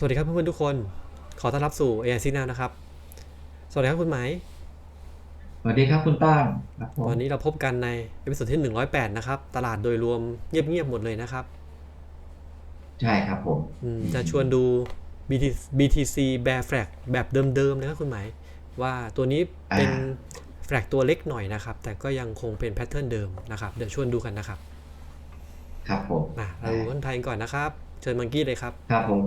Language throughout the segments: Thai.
สวัสดีครับเพื่อนๆทุกคน ขอต้อนรับสู่ AI Signal นะครับ สวัสดีครับคุณไหมายสวัสดีครับคุณตั้งครับผมวันนี้เราพบกันในเอพิโซดที่ 108 นะครับ ตลาดโดยรวมเงียบๆหมดเลยนะครับใช่ครับผม อืมจะชวนดู BTC BTC Bear Flag แบบเดิมๆนะครับคุณไหมายว่าตัวนี้เป็นแฟลกตัวเล็กหน่อยนะครับ แต่ก็ยังคงเป็นแพทเทิร์นเดิมนะครับ เดี๋ยวชวนดูกันนะครับครับผม มาเราดูคนไทยก่อนนะครับ เชิญมังกี้เลยครับ ครับผม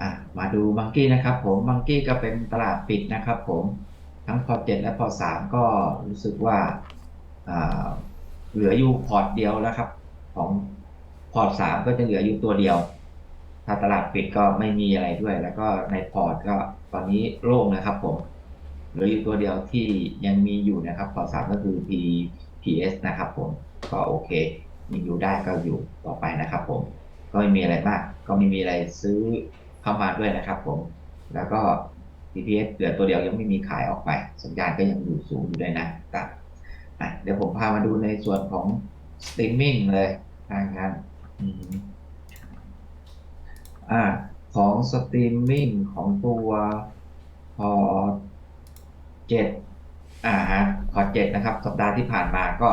อะมาดูมังกี้นะครับผมมังกี้ก็เป็นตลาดปิดนะครับผมทั้งพอเจ็ดและพอสามก็รู้สึกว่าอ่าเหลืออยู่พอร์ตเดียวแล้วครับ ของพอร์ตสามก็จะเหลืออยู่ตัวเดียว ถ้าตลาดปิดก็ไม่มีอะไรด้วย แล้วก็ในพอร์ตก็ตอนนี้โล่งนะครับผมเหลืออยู่ตัวเดียวที่ยังมีอยู่นะครับพอร์ตสามก็คือ P PS นะครับผมก็โอเคยังอยู่ได้ก็อยู่ต่อไปนะครับผมก็ไม่มีอะไรมาก ก็ไม่มีอะไรซื้อ เข้ามาด้วยนะครับผม แล้วก็ PPS เหลือตัวเดียวยังไม่มีขายออกไป สัญญาณก็ยังอยู่สูงอยู่ด้วยนะครับเดี๋ยวผมพามาดูในส่วนของสตรีมมิ่งเลยทางงานอ่าของสตรีมมิ่งของตัวพอเจ็ดอ่าฮะพอเจ็ดนะครับ สัปดาห์ที่ผ่านมาก็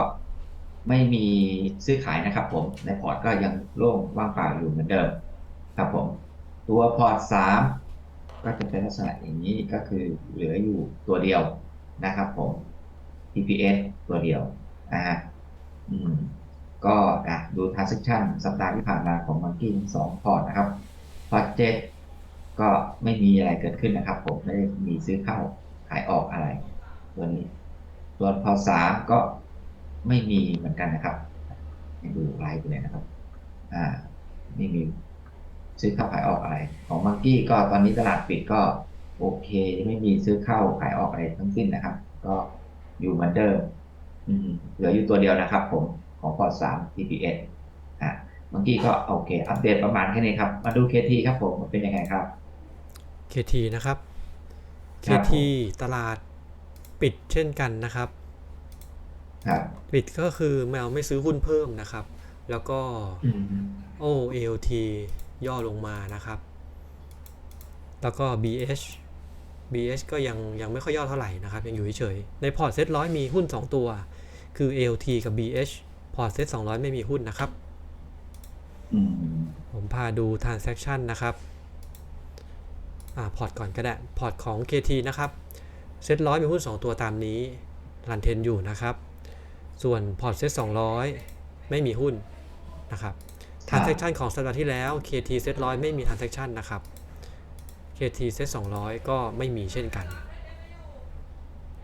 ไม่มีซื้อขายนะครับผม ในพอร์ตก็ยังโล่งว่างเปล่าอยู่เหมือนเดิมครับผม ตัวพอร์ตสามก็จะเป็นลักษณะอย่างนี้ก็คือเหลืออยู่ตัวเดียวนะครับผม TPS ตัวเดียวนะฮะอืมก็อะดู transaction สัปดาห์ที่ผ่านมาของมังกี้สองพอร์ตนะครับพอร์ตเจ็ดก็ไม่มีอะไรเกิดขึ้นนะครับ ผมไม่ได้มีซื้อเข้าขายออกอะไร ตัวนี้ส่วนพอร์ตสามก็ไม่มีเหมือนกันนะครับดูไลฟ์ไปเลยนะครับ อ่าไม่มี ซื้อเข้าขายออกอะไร ของมังกี้ก็ตอนนี้ตลาดปิดก็โอเค ไม่มีซื้อเข้าขายออกอะไรทั้งสิ้นนะครับ ก็อยู่เหมือนเดิมอืมเหลืออยู่ตัวเดียวนะครับผมของพอร์ตสาม TPS อะมังกี้ก็โอเค อัปเดตประมาณแค่นี้ครับ มาดู KT ครับผมมันเป็นยังไงครับ KT นะครับครับ KT ตลาดปิดเช่นกันนะครับครับปิดก็คือแมวไม่ซื้อหุ้นเพิ่มนะครับ แล้วก็อืมโอ ALT ย่อลงมานะครับ แล้วก็ BH BH ก็ยังยังไม่ค่อยย่อเท่าไหร่นะครับ ยังอยู่เฉยๆในพอร์ตเซ็ตร้อยมีหุ้น 2 ตัว คือ ALT กับ BH พอร์ตเซ็ต200ไม่มีหุ้นนะครับอืมผมพาดู transaction นะครับอ่าพอร์ตก่อนก็ได้ พอร์ตของ KT นะครับ เซ็ตร้อยมีหุ้น 2 ตัวตามนี้รันเทนอยู่นะครับ ส่วนพอร์ตเซ็ต200ไม่มีหุ้นนะครับ transaction ของสัปดาห์ที่แล้ว KT เซ็ตร้อยไม่มี transaction นะครับ KT เซ็ต200 ก็ไม่มีเช่นกัน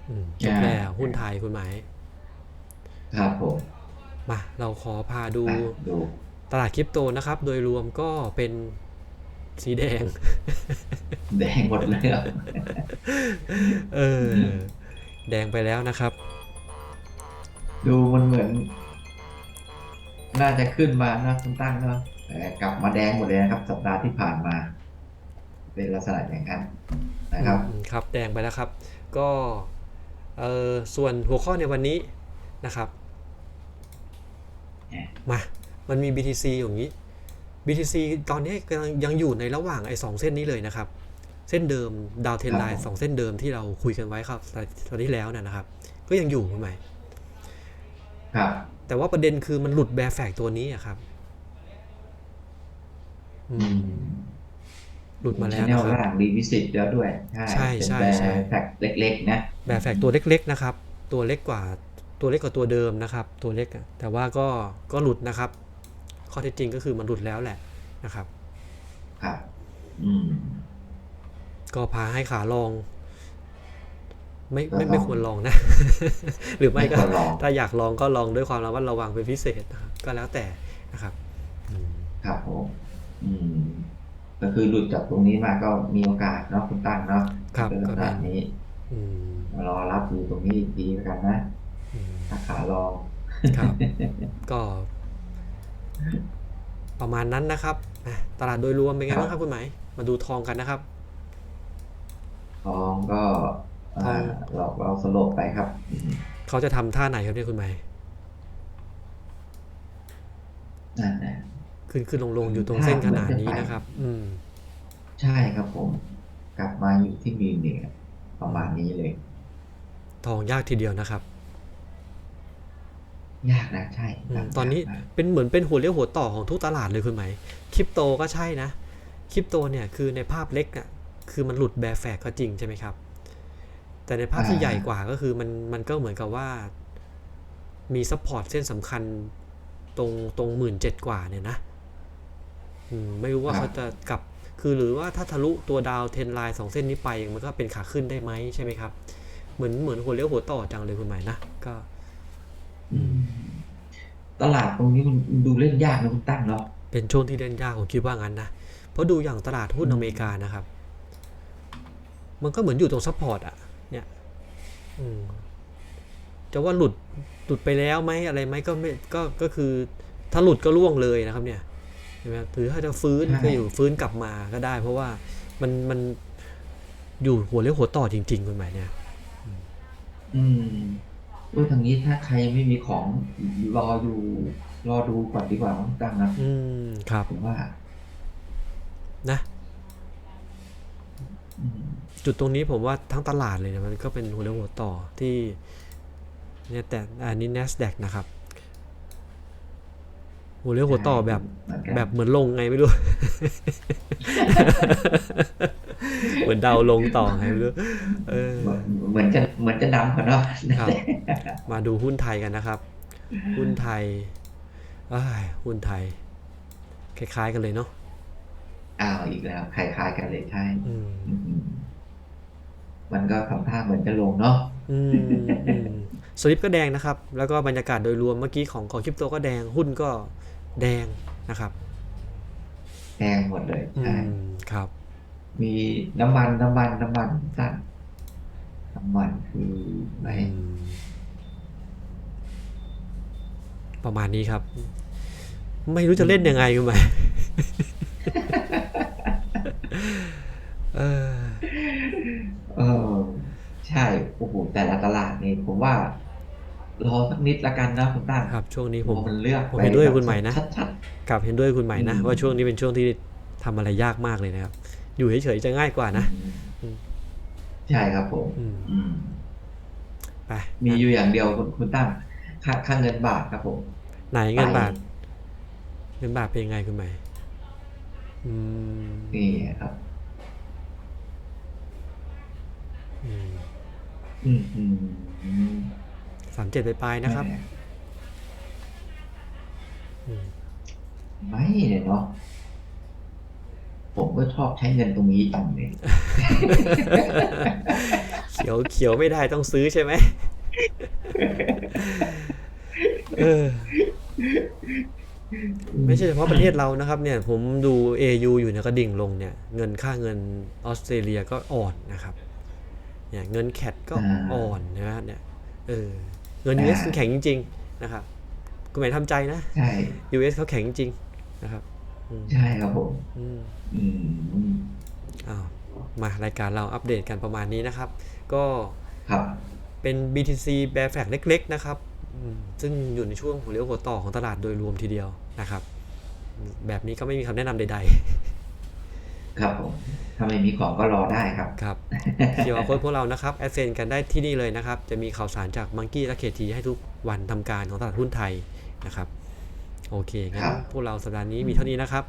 อืมจบแล้วหุ้นไทยคุณหมายครับผม มาเราขอพาดูอะดูตลาดคริปโตนะครับ โดยรวมก็เป็นสีแดง แดงหมดเลยเหรอเออ แดงไปแล้วนะครับ ดูมันเหมือน น่าจะขึ้นมานะคุณตั้งเนาะแต่กลับมาแดงหมดเลยนะครับ สัปดาห์ที่ผ่านมา เป็นลักษณะอย่างนั้นนะครับอืมครับแดงไปแล้วครับ ก็เออส่วนหัวข้อในวันนี้นะครับมามันมี BTC อย่างนี้ BTC ตอนนี้กำลังยังอยู่ในระหว่างไอ้สองเส้นนี้เลยนะครับ เส้นเดิมดาวเทนไลครัน์บผมสองเส้นเดิมที่เราคุยกันไว้ครับตอนที่แล้วเนยนะครับ ก็ยังอยู่ใหม่ครับ แต่ว่าประเด็นคือมันหลุดแบร์แฟกตัวนี้อะครับอือืมมหลุดมาแล้วแนนะวครับล่างรีวิสิตแล้วด้วย ใช่ใช่เป็นใช่แบรนด์แท็กเล็กๆนะแบร์แฟกตัวเล็ก ๆ นะครับ ตัวเล็กกว่าตัวเล็กกว่าตัวเดิมนะครับ ตัวเล็กอะแต่ว่าก็ก็หลุดนะครับ ข้อเท็จจริงก็คือมันหลุดแล้วแหละนะครับครับอืมก็พาให้ขาลอง ไม่ไม่ก็ลองไม่ควรลองนะ หรือไม่ก็ไม่ควรลองถ้าอยากลองก็ลองด้วยความระมัดระวังเป็นพิเศษนะครับก็แล้วแต่นะครับอืมครับผมอืมก็คือหลุดจากตรงนี้มาก็มีโอกาสเนาะคุณตั้งเนาะครับเป็นลักก็ษเป็ณะนนี้อืมมารอรับอยู่ตรงนี้อีกทีแล้วกันนะอืมถ้าขาลองครับ ก็ ประมาณนั้นนะครับอะตลาดโดยรวมเป็นไงบ้างครับคุณไหมายมาดูทองกันนะครับ ทองก็ อ่าทองเราเราสลบไปครับอืมเขาจะทำท่าไหนครับเนี่ยคุณไหมายนั่นนะขึ้นขึ้นลงลงอยู่ตรงเส้นขนาดนี้นะครับ อืม ใช่ครับผม กลับมาอยู่ที่มีนเนี่ยประมาณนี้เลย ทองยากทีเดียวนะครับ ยากนะใช่อืครัมบตอนนี้ยากมากเป็นเหมือนเป็นหัวเลี้ยวหัวต่อของทุกตลาดเลยคุณไหมคริปโตก็ใช่นะคริปโตเนี่ยคือในภาพเล็กอะคือมันหลุดแบร์แฝกก็จริงใช่ไหมครับ แต่ในภาพที่ใหญ่กว่าก็คือมันมันก็เหมือนกับว่ามีซัพพอร์ตเส้นสำคัญตรงตรงหมื่นเจ็ดกว่าเนี่ยนะอืมไม่รู้ว่าเขาจะกลับ คือหรือว่าถ้าทะลุตัวดาวเทนไลน์สองเส้นนี้ไปมันก็เป็นขาขึ้นได้ไหมใช่ไหมครับ เหมือนเหมือนหัวเลี้ยวหัวต่อจังเลยคุณหมายนะก็อืมตลาดตรงนี้มันดูเล่นยากนะคุณตั้งเนาะเป็นช่วงที่เล่นยากผมคิดว่างั้นนะเพราะดูอย่างตลาดหุ้นอืมอเมริกานะครับ มันก็เหมือนอยู่ตรงซัพพอร์ตอะ เนี่ยอืมจะว่าหลุดหลุดไปแล้วไหมอะไรไหมก็ไม่ก็ก็คือ ถ้าหลุดก็ล่วงเลยนะครับ เนี่ยใช่ไหมครับหรือถ้าจะฟื้นก็อยู่ฟื้นกลับมาก็ได้ เพราะว่ามันมันอยู่หัวเลี้ยวหัวต่อจริงๆคุณหมายเนี่ยอืมด้วยทางนี้ถ้าใครยังไม่มีของรออยู่รอดูก่อนดีกว่าคุณตั้งนะอืมครับผมว่า นะอืม จุดตรงนี้ผมว่าทั้งตลาดเลยเนะมันก็เป็นหัวเลี้ยวหัวต่อที่เนี่ยแต่อันนี้ NASDAQ นะครับหัวเลี้ยวหัวต่อแบบเหมือนกันแบบเหมือนลงไงไม่รู้ เหมือนดาวลงต่อไงไม่รู้เออเหมือนเหมือนจะเหมือนจะดำกว่าเนาะครับ มาดูหุ้นไทยกันนะครับ หุ้นไทยอ้ายหุ้นไทย คล้าย ๆ กันเลยเนาะอ้าวอีกแล้วคล้ายๆกันเลยใช่อื มอืมมันก็ทำท่าเหมือนจะลงเนาะอืมอืมสลิปก็แดงนะครับ แล้วก็บรรยากาศโดยรวมเมื่อกี้ของของคริปโตก็แดงหุ้นก็แดงนะครับแพงหมดเลยอืใช่มครับ มีน้ำมันน้ำมันน้ำมันสั้นน้ำมันคือไหนอืมประมาณนี้ครับ ไม่รู้จะเล่นยังไงคุณหมาย เออ เออ ใช่ โอ้โหแต่ละตลาดนี่ผมว่ารอสักนิดละกันนะคุณตั้งครับ ช่วงนี้ผมเพราะมันเลือกผมไปเห็นด้วยแบบคุณใหม่นะชัดกับเห็นด้วยคุณใหม่นะอืมว่าช่วงนี้เป็นช่วงที่ทำอะไรยากมากเลยนะครับ อยู่เฉยๆจะง่ายกว่าๆนะอืมใช่ครับผมอืมอืมไปมีอยู่อย่างเดียวคุณคุณตั้งค่าค่าเงินบาทครับผมไหนเงินบาทไปเงินบาทเป็นยังไงคุณใหม่อืมนี่ครับ อืม อืมอืมอืมสามเจ็ดไปปลายๆนะครับแหมอืมไม่เนี่ยเนาะผมก็ชอบใช้เงินตรงนี้จังเลยเขียวเขียวไม่ได้ต้องซื้อใช่ไหมเออไม่ใช่เฉพาะประเทศเรานะครับเนี่ย ผมดู AU อยู่เนี่ยก็ดิ่งลงเนี่ย เงินค่าเงินออสเตรเลียก็อ่อนนะครับ เนี่ยเงินแคดก็อ่าอ่อนนะฮะเนี่ยเออเงินอ่า US มันแข็งจริง ๆ นะครับคุณหมายทำใจนะใช่ US เขาแข็งจริงนะครับอืมใช่ครับผมอืมอืมอ้าวมารายการเราอัปเดตกันประมาณนี้นะครับ ก็ครับเป็น BTC Bear Flag เล็ก ๆ นะครับอืมซึ่งอยู่ในช่วงหัวเลี้ยวหัวต่อของตลาดโดยรวมทีเดียวนะครับอืมแบบนี้ก็ไม่มีคำแนะนำใด ครับผมถ้าไม่มีของก็รอได้ครับๆครับเคียวโค้ดพวกเรานะครับแอดเซนกันได้ที่นี่เลยนะครับ จะมีข่าวสารจากมังกี้และเคทีให้ทุกวันทำการของตลาดหุ้นไทยนะครับ โอเคงั้ครันบพวกเราสัปดาห์นี้มีเท่านี้นะครับ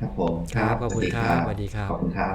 ครับผมครับขอบคุณครับสสวัสดีครับขอบคุณครับ